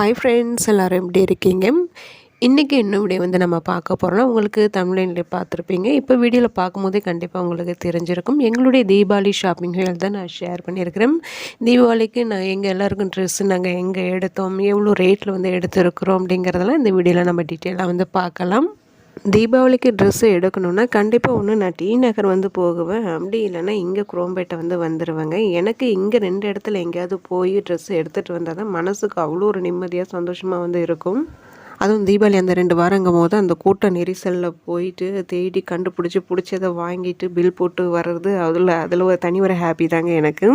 Hi friends எல்லோரும் எப்படி இருக்கீங்க? இன்றைக்கி என்ன வீடியோ வந்து நம்ம பார்க்க போகிறோம்னா உங்களுக்கு தமிழ்நிலை பார்த்துருப்பீங்க. இப்போ வீடியோவில் பார்க்கும்போதே கண்டிப்பாக உங்களுக்கு தெரிஞ்சிருக்கும். எங்களுடைய தீபாவளி ஷாப்பிங் தான் நான் ஷேர் பண்ணியிருக்கிறேன். தீபாவளிக்கு நான் எங்கள் எல்லாருக்கும் ட்ரெஸ்ஸு நாங்கள் எங்கே எடுத்தோம் எவ்வளோ ரேட்டில் வந்து எடுத்துருக்குறோம் அப்படிங்கிறதெல்லாம் இந்த வீடியோவில் நம்ம டீட்டெயிலாக வந்து பார்க்கலாம். தீபாவளிக்கு ட்ரெஸ்ஸு எடுக்கணுன்னா கண்டிப்பாக ஒன்று நான் டி நகர் வந்து போகுவேன். அப்படி இல்லைன்னா இங்கே குரோம்பேட்டை வந்து வந்துடுவேங்க எனக்கு இங்கே ரெண்டு இடத்துல எங்கேயாவது போய் ட்ரெஸ்ஸு எடுத்துகிட்டு வந்தால் தான் மனசுக்கு அவ்வளோ ஒரு நிம்மதியாக சந்தோஷமாக வந்து இருக்கும். அதுவும் தீபாவளி அந்த ரெண்டு வாரங்கும் போது அந்த கூட்ட நெரிசலில் போயிட்டு தேடி கண்டுபிடிச்சி பிடிச்சதை வாங்கிட்டு பில் போட்டு வர்றது அதில் அதில் ஒரு தனி ஒரு ஹாப்பி தாங்க எனக்கு.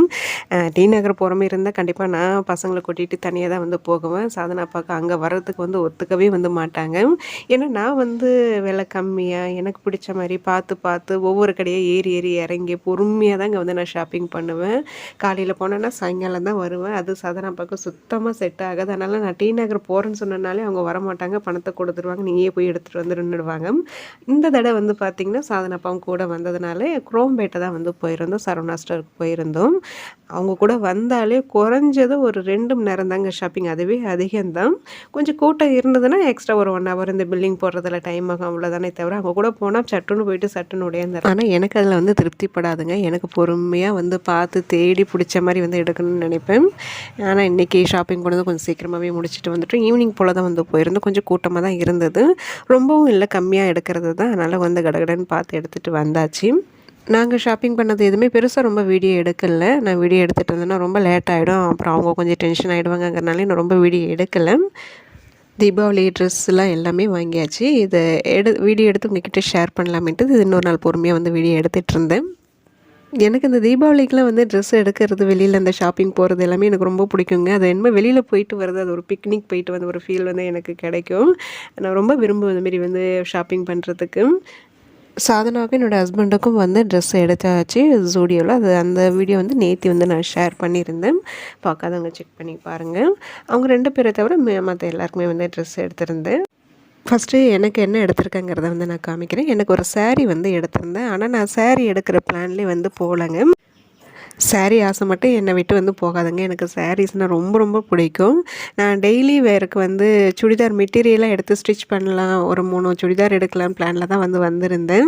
டி நகர் போகிற மாதிரி இருந்தால் கண்டிப்பாக நான் பசங்களை கூட்டிகிட்டு தனியாக தான் வந்து போகுவேன். சாதனா பார்க்க அங்கே வர்றதுக்கு வந்து ஒத்துக்கவே வந்து மாட்டாங்க. ஏன்னா நான் வந்து விலை கம்மியாக எனக்கு பிடிச்ச மாதிரி பார்த்து பார்த்து ஒவ்வொரு கடையாக ஏறி ஏறி இறங்கி பொறுமையாக தாங்க வந்து நான் ஷாப்பிங் பண்ணுவேன். காலையில் போனேன்னா சாயங்காலம் தான் வருவேன். அது சாதனா பார்க்க சுத்தமாக செட் ஆகாது. அதனால் நான் டி நகர் போகிறேன்னு சொன்னனாலே அவங்க வர மாட்டாங்க பணத்தை கொடுத்துருவாங்க நீயே போய் எடுத்துகிட்டு வந்து நின்றுடுவாங்க இந்த தடவை வந்து பார்த்திங்கன்னா சாதனப்பாவும் கூட வந்ததுனால குரோம்பேட்டை தான் வந்து போயிருந்தோம் சரவணா ஸ்டோருக்கு போயிருந்தோம். அவங்க கூட வந்தாலே குறைஞ்சது ஒரு ரெண்டு மணி நேரம் தாங்க ஷாப்பிங் அதுவே அதிகம்தான். கொஞ்சம் கூட்டம் இருந்ததுன்னா எக்ஸ்ட்ரா ஒரு ஒன் ஹவர் இந்த பில்லிங் போடுறதுல டைம் ஆகும் அவ்வளோதானே தவிர அவங்க கூட போனால் சட்டுன்னு போயிட்டு சட்டுன்னு உடையாந்தார் ஆனால் எனக்கு அதில் வந்து திருப்திப்படாதுங்க. எனக்கு பொறுமையாக வந்து பார்த்து தேடி பிடிச்ச மாதிரி வந்து எடுக்கணும்னு நினைப்பேன். ஆனால் இன்றைக்கி ஷாப்பிங் போனது கொஞ்சம் சீக்கிரமாகவே முடிச்சுட்டு வந்துட்டு ஈவினிங் போல் தான் வந்து போயிருந்தோம். கொஞ்சம் கூட்டமாக தான் இருந்தது. ரொம்பவும் இல்லை கம்மியாக எடுக்கிறது தான். அதனால் வந்து கடகடன்னு பார்த்து எடுத்துகிட்டு வந்தாச்சு. நாங்கள் ஷாப்பிங் பண்ணது எதுவுமே பெருசாக ரொம்ப வீடியோ எடுக்கலை. நான் வீடியோ எடுத்துகிட்டு இருந்தேன்னா ரொம்ப லேட் ஆகிடும் அப்புறம் அவங்க கொஞ்சம் டென்ஷன் ஆகிடுவாங்கங்கிறனாலே நான் ரொம்ப வீடியோ எடுக்கலை. தீபாவளி ட்ரெஸ்லாம் எல்லாமே வாங்கியாச்சு. இதை எடு வீடியோ எடுத்து உங்ககிட்ட ஷேர் பண்ணலாமேட்டு இது இன்னொரு நாள் பொறுமையாக வந்து வீடியோ எடுத்துகிட்டு இருந்தேன். எனக்கு இந்த தீபாவளிக்கெலாம் வந்து ட்ரெஸ் எடுக்கிறது வெளியில் அந்த ஷாப்பிங் போகிறது எல்லாமே எனக்கு ரொம்ப பிடிக்குங்க. அது என்ன வெளியில் போயிட்டு வரது அது ஒரு பிக்னிக் போயிட்டு வந்து ஒரு ஃபீல் வந்து எனக்கு கிடைக்கும். நான் ரொம்ப விரும்புவேன் மாரி வந்து ஷாப்பிங் பண்ணுறதுக்கு சாதனாவுக்கும் என்னோடய ஹஸ்பண்டுக்கும் வந்து ட்ரெஸ் எடுத்தாச்சு ஜூடியோவில் அது அந்த வீடியோ வந்து நேத்தி வந்து நான் ஷேர் பண்ணியிருந்தேன். பார்க்காதவங்க செக் பண்ணி பாருங்கள் அவங்க ரெண்டு பேரை தவிர மற்ற எல்லாருக்குமே வந்து ட்ரெஸ் எடுத்திருந்தேன். ஃபஸ்ட்டு எனக்கு என்ன எடுத்திருக்கேங்கிறத வந்து நான் காமிக்கிறேன். எனக்கு ஒரு சேரீ வந்து எடுத்திருந்தேன். ஆனால் நான் சேரீ எடுக்கிற பிளான்லேயே வந்து போகலங்க. சேரீ ஆசை மட்டும் என்னை விட்டு வந்து போகாதுங்க. எனக்கு சாரீஸ்னால் ரொம்ப ரொம்ப பிடிக்கும். நான் டெய்லி வேருக்கு வந்து சுடிதார் மெட்டீரியலாக எடுத்து ஸ்டிச் பண்ணலாம். ஒரு மூணு சுடிதார் எடுக்கலாம் பிளானில் தான் வந்து வந்திருந்தேன்.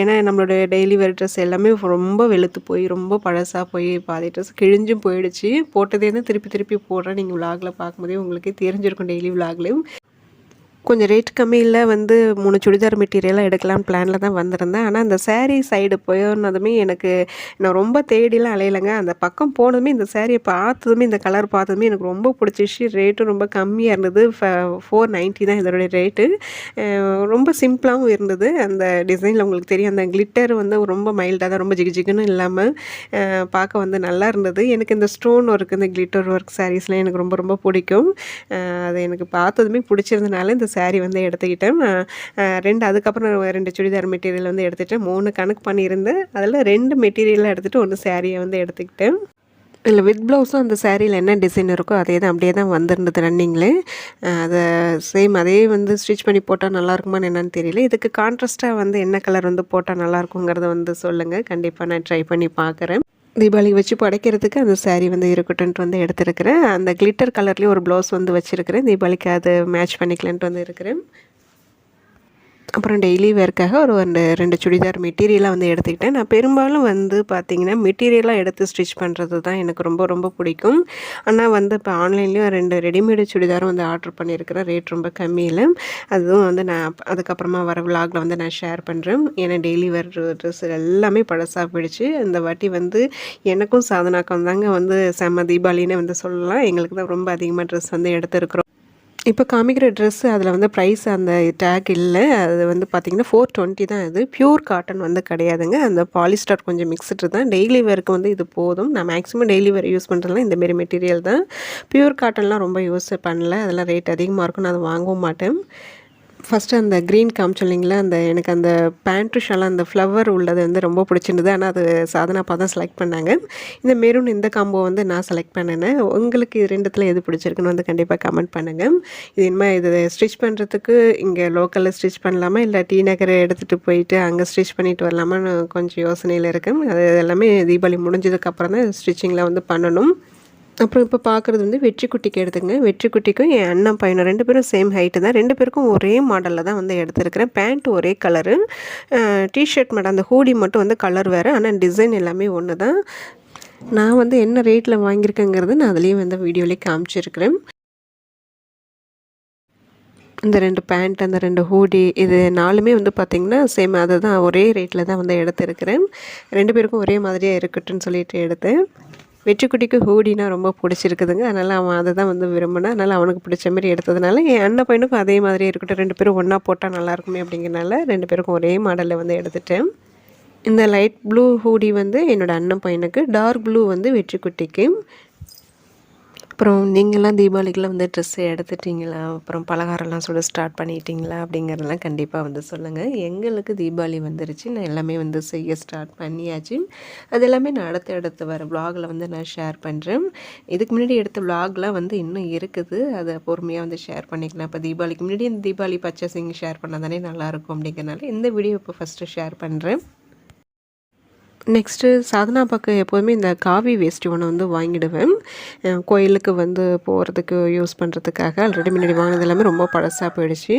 ஏன்னா நம்மளோட டெய்லி வேர் ட்ரெஸ் எல்லாமே ரொம்ப வெளுத்து போய் ரொம்ப பழசாக போய் பாதி ட்ரெஸ் கிழிஞ்சும் போயிடுச்சு. போட்டதே திருப்பி திருப்பி போடுறேன். நீங்கள் விலாகில் பார்க்கும்போதே உங்களுக்கே தெரிஞ்சிருக்கும் டெய்லி விலாக்லேயும் கொஞ்சம் ரேட் கம்மியில் வந்து மூணு சுடிதார் மெட்டீரியலாக எடுக்கலாம்னு பிளானில் தான் வந்திருந்தேன். ஆனால் அந்த சேரீ சைடு போயிருந்ததுமே எனக்கு நான் ரொம்ப தேடிலாம் அலையலைங்க. அந்த பக்கம் போனதுமே இந்த சேரீயை பார்த்ததுமே இந்த கலர் பார்த்ததுமே எனக்கு ரொம்ப பிடிச்சிச்சு ரேட்டும் ரொம்ப கம்மியாக இருந்தது. ஃபோர் நைன்ட்டி தான் இதோடைய ரேட்டு ரொம்ப சிம்பிளாகவும் இருந்தது. அந்த டிசைனில் உங்களுக்கு தெரியும் அந்த கிளிட்டர் வந்து ரொம்ப மைல்டாக தான் ரொம்ப ஜிகு ஜிகுன்னு இல்லாமல் பார்க்க வந்து நல்லா இருந்தது. எனக்கு இந்த ஸ்டோன் ஒர்க் இந்த கிளிட்டர் ஒர்க் சாரீஸ்லாம் எனக்கு ரொம்ப ரொம்ப பிடிக்கும். அது எனக்கு பார்த்ததுமே பிடிச்சிருந்தனால இந்த சாரீ வந்து எடுத்துக்கிட்டேன். ரெண்டு அதுக்கப்புறம் ரெண்டு சுடிதார் மெட்டீரியல் வந்து எடுத்துகிட்டேன் மூணு கணக்கு பண்ணியிருந்தேன் அதில் ரெண்டு மெட்டீரியலாக எடுத்துகிட்டு ஒன்று சாரியை வந்து எடுத்துக்கிட்டேன். இல்லை வித் ப்ளவுஸும் அந்த சேரீயில் என்ன டிசைன் இருக்கோ அதே தான் அப்படியே தான் வந்திருந்தது ரன்னிங்கில் அதை சேம் அதே வந்து ஸ்டிச் பண்ணி போட்டால் நல்லாயிருக்குமான்னு என்னென்னு தெரியல. இதுக்கு கான்ட்ராஸ்ட்டாக வந்து என்ன கலர் வந்து போட்டால் நல்லாயிருக்குங்கிறத வந்து சொல்லுங்கள் கண்டிப்பாக நான் ட்ரை பண்ணி பார்க்குறேன் தீபாவளி வச்சு படைக்கிறதுக்கு அந்த சேரீ வந்து இருக்கட்டும்ன்ட்டு வந்து எடுத்துருக்கிறேன். அந்த கிளிட்டர் கலர்லேயும் ஒரு ப்ளவுஸ் வந்து வச்சுருக்கிறேன். தீபாவளிக்கு அது மேட்ச் பண்ணிக்கலான்ட்டு வந்து இருக்கிறேன். அப்புறம் டெய்லி வேர்க்காக ஒரு ரெண்டு ரெண்டு சுடிதார் மெட்டீரியலாக வந்து எடுத்துக்கிட்டேன். நான் பெரும்பாலும் வந்து பார்த்திங்கன்னா மெட்டீரியலாக எடுத்து ஸ்டிச் பண்ணுறது தான் எனக்கு ரொம்ப ரொம்ப பிடிக்கும். ஆனால் வந்து இப்போ ஆன்லைன்லேயும் ரெண்டு ரெடிமேடு சுடிதாரும் வந்து ஆர்டர் பண்ணியிருக்கிறேன். ரேட் ரொம்ப கம்மியில். அதுவும் வந்து நான் அதுக்கப்புறமா வர விலாகில் வந்து நான் ஷேர் பண்ணுறேன் ஏன்னா டெய்லி வேர் ட்ரெஸ் எல்லாமே பழசாக போயிடுச்சு. இந்த வாட்டி வந்து எனக்கும் சாதனாக்கம் தாங்க வந்து செம்ம தீபாவளின்னு வந்து சொல்லலாம். எங்களுக்கு தான் ரொம்ப அதிகமாக ட்ரெஸ் வந்து எடுத்துருக்குறோம். இப்போ காமிக்கிற ட்ரெஸ்ஸு அதில் வந்து ப்ரைஸ் அந்த டேக் இல்லை. அது வந்து பார்த்திங்கன்னா ஃபோர் டுவெண்ட்டி தான் இது. ப்யூர் காட்டன் வந்து கிடையாதுங்க. அந்த பாலிஸ்டர் கொஞ்சம் மிக்ஸ்டு தான். டெய்லி வேருக்கு வந்து இது போதும். நான் மேக்ஸிமம் டெய்லி வேர் யூஸ் பண்ணுறதுலாம் இந்தமாரி மெட்டீரியல் தான். ப்யூர் காட்டன்லாம் ரொம்ப யூஸ் பண்ணல. அதெல்லாம் ரேட் அதிகமாக இருக்கும் நான் அதை வாங்கவும் மாட்டேன். ஃபஸ்ட்டு அந்த க்ரீன் காமிச்சோல்லிங்களா அந்த எனக்கு அந்த பேண்ட்டு ஷாலாம் அந்த ஃப்ளவர் உள்ளது வந்து ரொம்ப பிடிச்சிருந்தது. ஆனால் அது சாதனாப்பா தான் செலக்ட் பண்ணாங்க. இந்த மெரூன் இந்த காம்போ வந்து நான் செலக்ட் பண்ணினேன் உங்களுக்கு இது ரெண்டுத்தில் எது பிடிச்சிருக்குன்னு வந்து கண்டிப்பாக கமெண்ட் பண்ணுங்கள் இது இனிமேல் இது ஸ்டிச் பண்ணுறதுக்கு இங்கே லோக்கலில் ஸ்டிச் பண்ணலாமா? இல்லை டி நகரை எடுத்துகிட்டு போயிட்டு அங்கே ஸ்டிச் பண்ணிட்டு வரலாமான்னு கொஞ்சம் யோசனையில் இருக்கேன். அது எல்லாமே தீபாவளி முடிஞ்சதுக்கப்புறம் தான் ஸ்டிச்சிங்கில் வந்து பண்ணணும். அப்புறம் இப்போ பார்க்குறது வந்து வெற்றி குட்டிக்கு எடுத்துங்க வெற்றிக்குட்டிக்கும் என் அண்ணன் பையனும் ரெண்டு பேரும் சேம் ஹைட்டு தான். ரெண்டு பேருக்கும் ஒரே மாடலில் தான் வந்து எடுத்துருக்கிறேன். பேண்ட் ஒரே கலரு டிஷர்ட் மட்டும் அந்த ஹூடி மட்டும் வந்து கலர் வேறு. ஆனால் டிசைன் எல்லாமே ஒன்று தான். நான் வந்து என்ன ரேட்டில் வாங்கியிருக்கேங்கிறது நான் அதுலேயும் வந்து வீடியோலேயே காமிச்சிருக்கிறேன். இந்த ரெண்டு பேண்ட் அந்த ரெண்டு ஹூடி இது நாலுமே வந்து பார்த்திங்கன்னா சேம் அதை தான் ஒரே ரேட்டில் தான் வந்து எடுத்திருக்கிறேன். ரெண்டு பேருக்கும் ஒரே மாதிரியாக இருக்கட்டும்னு சொல்லிட்டு எடுத்தேன். வெற்றிக்குட்டிக்கு ஹூடினா ரொம்ப பிடிச்சிருக்குதுங்க. அதனால் அவன் அதை தான் வந்து விரும்பினா அதனால் அவனுக்கு பிடிச்ச மாதிரி எடுத்ததுனால என் அண்ணன் பையனுக்கும் அதே மாதிரியே இருக்கட்டும். ரெண்டு பேரும் ஒன்றா போட்டால் நல்லாயிருக்குமே அப்படிங்கிறனால ரெண்டு பேருக்கும் ஒரே மாடலில் வந்து எடுத்துட்டேன். இந்த லைட் ப்ளூ ஹூடி வந்து என்னோடய அண்ணன் பையனுக்கு டார்க் ப்ளூ வந்து வெற்றிக்குட்டிக்கு. அப்புறம் நீங்கள்லாம் தீபாவளிக்கெலாம் வந்து ட்ரெஸ்ஸு எடுத்துட்டிங்களா? அப்புறம் பலகாரம்லாம் சுட ஸ்டார்ட் பண்ணிட்டீங்களா? அப்படிங்கிறதெல்லாம் கண்டிப்பாக வந்து சொல்லுங்கள் எங்களுக்கு தீபாவளி வந்துருச்சு. நான் எல்லாமே வந்து செய்ய ஸ்டார்ட் பண்ணியாச்சு. அது எல்லாமே நான் அடுத்த அடுத்து வர வ்ளாகில் வந்து நான் ஷேர் பண்ணுறேன் இதுக்கு முன்னாடி எடுத்த வ்ளாக்லாம் வந்து இன்னும் இருக்குது. அதை பொறுமையாக வந்து ஷேர் பண்ணிக்கலாம். இப்போ தீபாவளிக்கு முன்னாடி இந்த தீபாவளி பர்ச்சேசிங் ஷேர் பண்ணால் தானே நல்லாயிருக்கும் அப்படிங்கிறனால இந்த வீடியோ இப்போ ஃபஸ்ட்டு ஷேர் பண்ணுறேன் நெக்ஸ்ட்டு சாதனா பக்கம் எப்போதுமே இந்த காவி வேஸ்ட் ஒன்று வந்து வாங்கிடுவேன். கோயிலுக்கு வந்து போகிறதுக்கு யூஸ் பண்ணுறதுக்காக ஆல்ரெடி முன்னாடி வாங்கினது எல்லாமே ரொம்ப பழசாக போயிடுச்சு.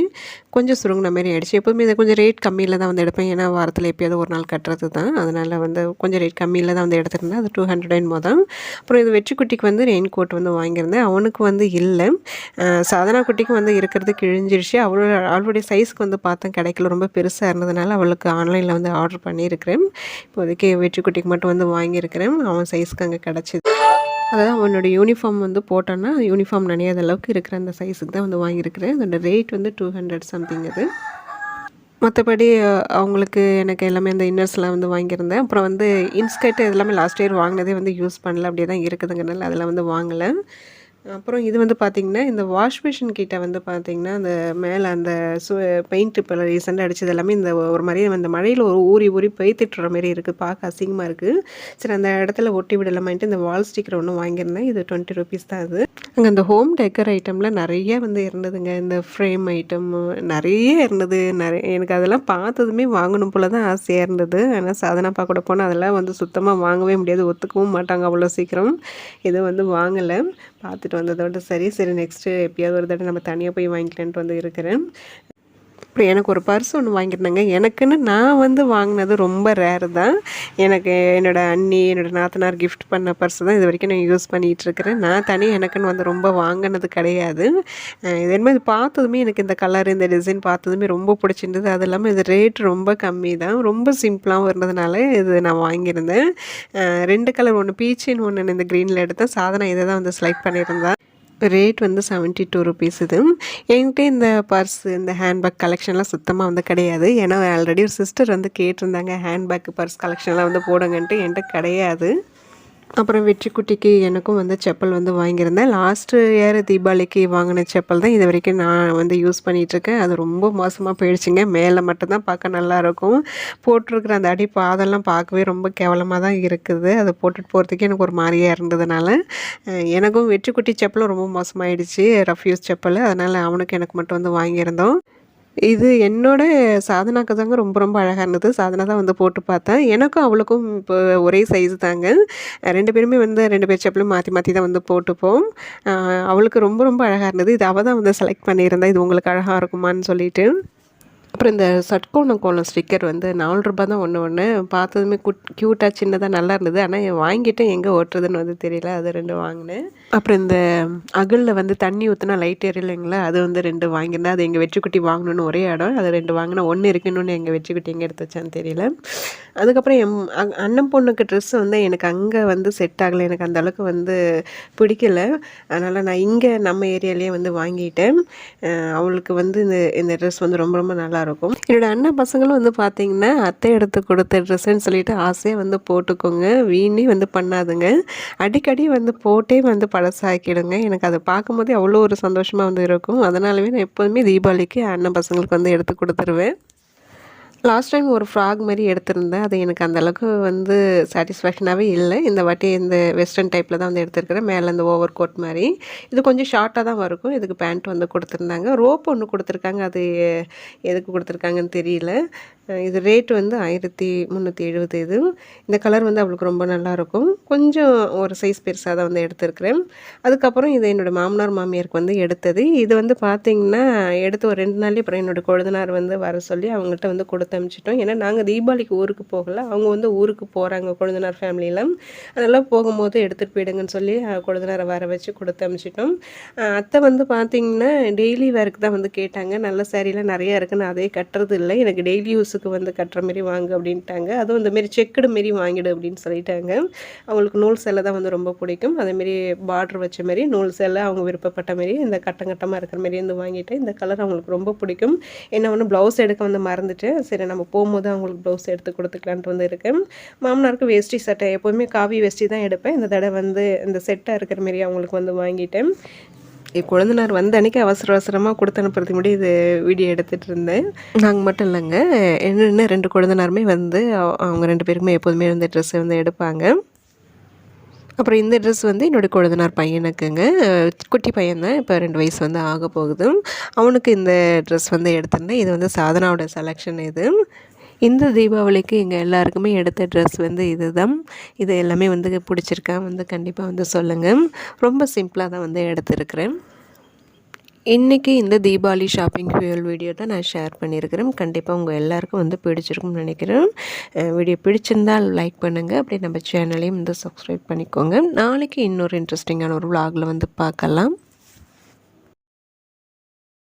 கொஞ்சம் சுருங்கின மாதிரி ஆகிடுச்சு எப்போதுமே இதை கொஞ்சம் ரேட் கம்மியில் தான் வந்து எடுப்பேன். ஏன்னா வாரத்தில் எப்போயாவது ஒரு நாள் கட்டுறது தான். அதனால் வந்து கொஞ்சம் ரேட் கம்மியில் தான் வந்து எடுத்துருந்தேன். அது டூ ஹண்ட்ரட் அண்ட் மொதல் அப்புறம் இது வெற்றி குட்டிக்கு வந்து ரெயின் கோட் வந்து வாங்கியிருந்தேன். அவனுக்கு வந்து இல்லை. சாதனா குட்டிக்கு வந்து இருக்கிறது கிழிஞ்சிருச்சு. அவளோட அவளுடைய சைஸ்க்கு வந்து பார்த்தேன் கிடைக்கல. ரொம்ப பெருசாக இருந்ததுனால அவளுக்கு ஆன்லைனில் வந்து ஆர்டர் பண்ணியிருக்கிறேன். இப்போதைக்கு வெற்றிக்குட்டிக்கு மட்டும் வந்து வாங்கியிருக்கிறேன். அவன் சைஸ்க்கு அங்கே கிடச்சிது. அதாவது அவனோட யூனிஃபார்ம் வந்து போட்டோன்னா யூனிஃபார்ம் நினையாத அளவுக்கு இருக்கிற அந்த சைஸுக்கு தான் வந்து வாங்கியிருக்கிறேன். அதோட ரேட் வந்து டூ ஹண்ட்ரட் சம்திங் அது. மற்றபடி அவங்களுக்கு எனக்கு எல்லாமே அந்த இன்னர்ஸ்லாம் வந்து வாங்கியிருந்தேன். அப்புறம் வந்து இன்ஸ்கர்ட் இதெல்லாமே லாஸ்ட் இயர் வாங்கினதே வந்து யூஸ் பண்ணல. அப்படியே தான் இருக்குதுங்கிறனால அதெல்லாம் வந்து வாங்கலை. அப்புறம் இது வந்து பார்த்திங்கன்னா இந்த வாஷ் மிஷின் கிட்டே வந்து பார்த்திங்கன்னா அந்த மேலே அந்த சு பெயிண்ட் இப்போ ரீசெண்டாக அடித்தது எல்லாமே இந்த ஒரு மாதிரி அந்த மழையில் ஒரு ஊறி ஊறி பெய்த்துட்டுற மாதிரி இருக்குது பார்க்க அசிங்கமாக இருக்குது சரி அந்த இடத்துல ஒட்டி விடலாமான்ட்டு இந்த வால் ஸ்டிக்கர் ஒன்று வாங்கியிருந்தேன். இது டுவெண்ட்டி ருபீஸ் தான் அது. அங்கே அந்த ஹோம் டெக்கர் ஐட்டமில் நிறைய வந்து இருந்ததுங்க. இந்த ஃப்ரேம் ஐட்டம் நிறைய இருந்தது. நிறைய எனக்கு அதெல்லாம் பார்த்ததுமே வாங்கணும் போல தான் ஆசையாக இருந்தது. ஆனால் சாதனா பார்க்க போனால் அதெல்லாம் வந்து சுத்தமாக வாங்கவே முடியாது. ஒத்துக்கவும் மாட்டாங்க அவ்வளோ சீக்கிரம். எதுவும் வந்து வாங்கலை. பார்த்துட்டு வந்ததோட சரி சரி நெக்ஸ்ட்டு எப்பயாவது ஒரு தடவை நம்ம தனியாக போய் வாங்கிக்கலான்ட்டு வந்து இருக்கிறேன். அப்புறம் எனக்கு ஒரு பர்ஸ் ஒன்று வாங்கியிருந்தாங்க. எனக்குன்னு நான் வந்து வாங்கினது ரொம்ப ரேரு தான். எனக்கு என்னோடய அண்ணி என்னோடய நாத்தனார் கிஃப்ட் பண்ண பர்ஸ் தான் இது வரைக்கும் நான் யூஸ் பண்ணிகிட்ருக்கிறேன் நான் தனி எனக்குன்னு வந்து ரொம்ப வாங்கினது கிடையாது. இது என்ன இது பார்த்ததுமே எனக்கு இந்த கலர் இந்த டிசைன் பார்த்ததுமே ரொம்ப பிடிச்சிருந்தது. அது இல்லாமல் இது ரேட் ரொம்ப கம்மி தான். ரொம்ப சிம்பிளாகவும் இருந்ததுனால இது நான் வாங்கியிருந்தேன். ரெண்டு கலர் ஒன்று பீச்சின்னு ஒன்று இந்த க்ரீனில் எடுத்தேன். சாதனை இதை தான் வந்து செலக்ட் பண்ணியிருந்தேன் ரேட் வந்து செவன்ட்டி டூ ருபீஸ் இது. என்கிட்ட இந்த பர்ஸு இந்த ஹேண்ட்பேக் கலெக்ஷன்லாம் சுத்தமாக வந்து கிடையாது. ஏன்னா ஆல்ரெடி ஒரு சிஸ்டர் வந்து கேட்டிருந்தாங்க ஹேண்ட்பேக் பர்ஸ் கலெக்ஷன்லாம் வந்து போடுங்கன்ட்டு. என்கிட்ட கிடையாது. அப்புறம் வெற்றிக்குட்டிக்கு எனக்கும் வந்து செப்பல் வந்து வாங்கியிருந்தேன். லாஸ்ட்டு இயர் தீபாவளிக்கு வாங்கின செப்பல் தான் இது வரைக்கும் நான் வந்து யூஸ் பண்ணிகிட்ருக்கேன் அது ரொம்ப மோசமாக போயிடுச்சுங்க. மேலே மட்டும்தான் பார்க்க நல்லாயிருக்கும் போட்டிருக்கிற அந்த அடி பாதெல்லாம் பார்க்கவே ரொம்ப கேவலமாக தான் இருக்குது. அதை போட்டுட்டு போகிறதுக்கே எனக்கு ஒரு மாதிரியாக இருந்ததுனால எனக்கும் வெற்றிக்குட்டி செப்பலும் ரொம்ப மோசமாயிடுச்சு. ரஃப்யூஸ் செப்பல். அதனால் அவனுக்கு எனக்கு மட்டும் வந்து வாங்கியிருந்தோம். இது என்னோட சாதனாக்கு தாங்க ரொம்ப ரொம்ப அழகாக இருந்தது சாதனா தான் வந்து போட்டு பார்த்தேன். எனக்கும் அவளுக்கும் இப்போ ஒரே சைஸ் தாங்க. ரெண்டு பேருமே வந்து ரெண்டு பேர் செப்பலும் மாற்றி மாற்றி தான் வந்து போட்டுப்போம். அவளுக்கு ரொம்ப ரொம்ப அழகாக இருந்தது. இது அவள் தான் வந்து செலக்ட் பண்ணியிருந்தா இது உங்களுக்கு அழகாக இருக்குமான்னு சொல்லிட்டு. அப்புறம் இந்த சட்கோணம் கோலம் ஸ்டிக்கர் வந்து நாலு ரூபா தான் ஒன்று ஒன்று பார்த்ததுமே குட் க்யூட்டாக சின்னதாக நல்லா இருந்தது. ஆனால் வாங்கிட்டு எங்கே ஓட்டுறதுன்னு வந்து தெரியல. அது ரெண்டு வாங்கினேன். அப்புறம் இந்த அகலில் வந்து தண்ணி ஊற்றினா லைட் எரியலைங்களா அது வந்து ரெண்டு வாங்கியிருந்தேன் அது எங்கள் வெற்றிக்குட்டி வாங்கணுன்னு ஒரே இடம். அது ரெண்டு வாங்கினா ஒன்று இருக்குன்னு எங்கள் வெற்றிக்குட்டி எங்கே எடுத்து வச்சான்னு தெரியல. அதுக்கப்புறம் என் அண்ணன் பொண்ணுக்கு ட்ரெஸ் வந்து எனக்கு அங்கே வந்து செட் ஆகலை. எனக்கு அந்த அளவுக்கு வந்து பிடிக்கல. அதனால் நான் இங்கே நம்ம ஏரியாலேயே வந்து வாங்கிட்டேன். அவளுக்கு வந்து இந்த இந்த ட்ரெஸ் வந்து ரொம்ப ரொம்ப நல்லா நல்லாயிருக்கும். என்னோடய அண்ணன் பசங்களும் வந்து பார்த்தீங்கன்னா அத்தை எடுத்து கொடுத்த ட்ரெஸ்ஸுன்னு சொல்லிட்டு ஆசையாக வந்து போட்டுக்கோங்க. வீணே வந்து பண்ணாதுங்க. அடிக்கடி வந்து போட்டே வந்து பழசாக்கிடுங்க. எனக்கு அதை பார்க்கும்போதே அவ்வளோ ஒரு சந்தோஷமாக வந்து இருக்கும். அதனாலவே நான் எப்போதுமே தீபாவளிக்கு அண்ணன் பசங்களுக்கு வந்து எடுத்து கொடுத்துருவேன். லாஸ்ட் டைம் ஒரு ஃப்ராக் மாதிரி எடுத்திருந்தேன். அது எனக்கு அந்தளவுக்கு வந்து சாட்டிஸ்ஃபேக்ஷனாகவே இல்லை. இந்த வாட்டி இந்த வெஸ்டர்ன் டைப்பில் தான் வந்து எடுத்திருக்கிறேன். மேலே இந்த ஓவர் கோட் மாதிரி. இது கொஞ்சம் ஷார்ட்டாக தான் இருக்கும் இதுக்கு பேண்ட் வந்து கொடுத்துருந்தாங்க. ரோப் ஒன்று கொடுத்துருக்காங்க. அது எதுக்கு கொடுத்துருக்காங்கன்னு தெரியல. இது ரேட் வந்து ஆயிரத்தி முந்நூற்றி எழுபது இது இந்த கலர் வந்து அவளுக்கு ரொம்ப நல்லாயிருக்கும் கொஞ்சம் ஒரு சைஸ் பெருசாக தான் வந்து எடுத்திருக்கிறேன். அதுக்கப்புறம் இது என்னோடய மாமனார் மாமியாருக்கு வந்து எடுத்தது. இது வந்து பார்த்திங்கன்னா எடுத்து ஒரு ரெண்டு நாள்லேயே அப்புறம் என்னோடய கொழுந்தனார் வந்து வர சொல்லி அவங்கள்ட்ட வந்து கொடுத்து அனுப்பிச்சிட்டோம் ஏன்னா நாங்கள் தீபாவளிக்கு ஊருக்கு போகல. அவங்க வந்து ஊருக்கு போகிறாங்க கொழுந்தனார் ஃபேமிலியில் அதனால் போகும்போது எடுத்துகிட்டு போயிடுங்கன்னு சொல்லி அஹ், கொழுந்தனாரை வர வச்சு கொடுத்து அனுப்பிச்சிட்டோம் அத்தை வந்து பார்த்திங்கன்னா டெய்லி வேருக்கு தான் வந்து கேட்டாங்க. நல்ல சேரீலாம் நிறையா இருக்குன்னு அதே கட்டுறது இல்லை. எனக்கு டெய்லி யூஸுக்கு வந்து கட்டுற மாரி வாங்கு அப்படின்ட்டாங்க. அதுவும் இந்த மாரி செக்குடு மாரி வாங்கிடு அப்படின்னு சொல்லிட்டாங்க. அவங்களுக்கு நூல் சேலை தான் வந்து ரொம்ப பிடிக்கும். அதேமாரி பார்டர் வச்ச மாரி நூல் சேலை அவங்க விருப்பப்பட்ட மாரி இந்த கட்டம் கட்டமாக இருக்கிற மாரி வந்து வாங்கிட்டு இந்த கலர் அவங்களுக்கு ரொம்ப பிடிக்கும். என்ன ஒன்று ப்ளவுஸ் எடுக்க வந்து மறந்துட்டு சரி நம்ம போகும்போது அவங்களுக்கு ப்ளவுஸ் எடுத்து கொடுத்துக்கலான்ட்டு வந்து இருக்கேன். மாமனாருக்கு வேஷ்டி சட்டை எப்போவுமே காவி வேஷ்டி தான் எடுப்பேன். இந்த தடவை வந்து இந்த செட்டாக இருக்கிற மாரி அவங்களுக்கு வந்து வாங்கிட்டேன். குழந்தனார் வந்த அன்றைக்கி அவசர அவசரமாக கொடுத்து அனுப்புறதுக்கு முன்னாடி இது வீடியோ எடுத்துகிட்டு இருந்தேன். நாங்கள் மட்டும் இல்லைங்க. என்னென்ன ரெண்டு குழந்தனாருமே வந்து அவங்க ரெண்டு பேருக்குமே எப்போதுமே வந்து ட்ரெஸ் வந்து எடுப்பாங்க. அப்புறம் இந்த ட்ரெஸ் வந்து என்னுடைய கொழுந்தனார் பையனுக்குங்க. குட்டி பையன் தான். இப்போ ரெண்டு வயசு வந்து ஆக போகுது. அவனுக்கு இந்த ட்ரெஸ் வந்து எடுத்திருந்தேன். இது வந்து சாதனாவோட செலெக்ஷன் இது. இந்த தீபாவளிக்கு எங்கள் எல்லாருக்குமே எடுத்த ட்ரெஸ் வந்து இதுதான். இது எல்லாமே வந்து பிடிச்சிருக்கா வந்து கண்டிப்பாக வந்து சொல்லுங்கள் ரொம்ப சிம்பிளாக தான் வந்து எடுத்திருக்கிறேன். இன்றைக்கி இந்த தீபாவளி ஷாப்பிங் ஃபியூல் வீடியோ தான் நான் ஷேர் பண்ணியிருக்கிறேன். கண்டிப்பாக உங்கள் எல்லாருக்கும் வந்து பிடிச்சிருக்கும்னு நினைக்கிறேன். வீடியோ பிடிச்சிருந்தால் லைக் பண்ணுங்கள் அப்படியே நம்ம சேனலையும் வந்து சப்ஸ்கிரைப் பண்ணிக்கோங்க. நாளைக்கு இன்னொரு இன்ட்ரெஸ்டிங்கான ஒரு vlogல வந்து பார்க்கலாம்.